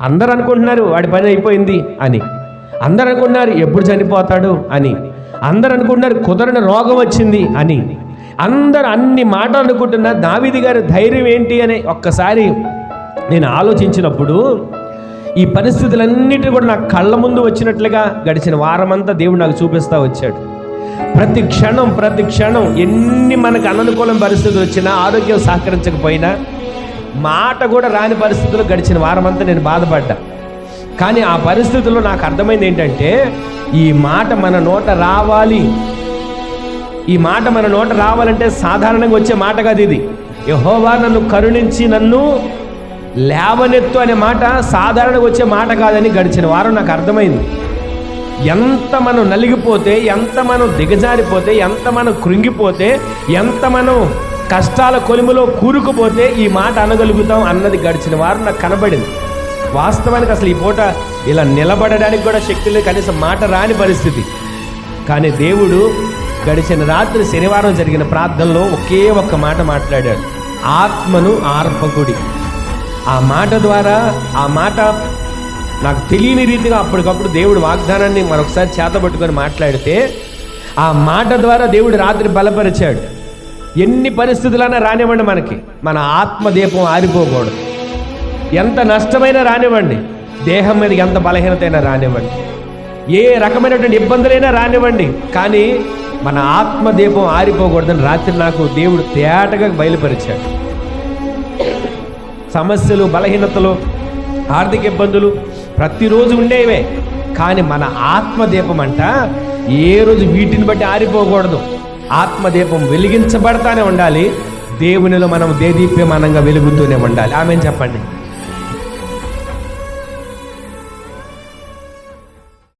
అందరు అనుకుంటున్నారు వాడి పని అయిపోయింది అని. అందరు అనుకుంటున్నారు ఎప్పుడు చనిపోతాడు అని. అందరు అనుకుంటున్నారు కుదరని రోగం వచ్చింది అని. అందరు అన్ని మాటలు అనుకుంటున్న దావిది గారి ధైర్యం ఏంటి అని ఒక్కసారి నేను ఆలోచించినప్పుడు ఈ పరిస్థితులన్నిటి కూడా నా కళ్ళ ముందు వచ్చినట్లుగా గడిచిన వారమంతా దేవుడు నాకు చూపిస్తూ వచ్చాడు. ప్రతి క్షణం ప్రతి క్షణం ఎన్ని మనకు అననుకూలం పరిస్థితులు వచ్చినా ఆరోగ్యం సహకరించకపోయినా మాట కూడా రాని పరిస్థితుల్లో గడిచిన వారమంతా నేను బాధపడ్డా. కానీ ఆ పరిస్థితుల్లో నాకు అర్థమైంది ఏంటంటే ఈ మాట మన నోట రావాలి. ఈ మాట మన నోట రావాలంటే సాధారణంగా వచ్చే మాట కాదు ఇది. యహోవా నన్ను కరుణించి నన్ను లేవనెత్తు అనే మాట సాధారణంగా వచ్చే మాట కాదని గడిచిన వారం నాకు అర్థమైంది. ఎంత మనం నలిగిపోతే ఎంత మనం దిగజారిపోతే ఎంత మనం కృంగిపోతే ఎంత మనం కష్టాల కొలిమిలో కూరుకుపోతే ఈ మాట అనగలుగుతాం అన్నది గడిచిన వారం నాకు కనబడింది. వాస్తవానికి అసలు ఈ పూట ఇలా నిలబడడానికి కూడా శక్తి లేదు కనీసం మాట రాని పరిస్థితి. కానీ దేవుడు గడిచిన రాత్రి శనివారం జరిగిన ప్రార్థనలో ఒకే ఒక్క మాట మాట్లాడాడు. ఆత్మను ఆర్పకుడి. ఆ మాట ద్వారా ఆ మాట నాకు తెలియని రీతిగా అప్పటికప్పుడు దేవుడు వాగ్దానాన్ని మరొకసారి చేతబట్టుకొని మాట్లాడితే ఆ మాట ద్వారా దేవుడు రాత్రి బలపరిచాడు. ఎన్ని పరిస్థితులైనా రానివ్వండి మనకి. మన ఆత్మదీపం ఆరిపోకూడదు. ఎంత నష్టమైనా రానివ్వండి. దేహం మీద ఎంత బలహీనత అయినా రానివ్వండి. ఏ రకమైనటువంటి ఇబ్బందులైనా రానివ్వండి. కానీ మన ఆత్మదీపం ఆరిపోకూడదని రాత్రి నాకు దేవుడు తేటగా బయలుపరిచాడు. సమస్యలు బలహీనతలు ఆర్థిక ఇబ్బందులు ప్రతిరోజు ఉండేవే. కానీ మన ఆత్మదీపం అంట ఏ రోజు వీటిని బట్టి ఆరిపోకూడదు. ఆత్మదీపం వెలిగించబడతానే ఉండాలి. దేవునిలో మనం దేదీప్యమానంగా వెలుగుతూనే ఉండాలి. ఆమె చెప్పండి.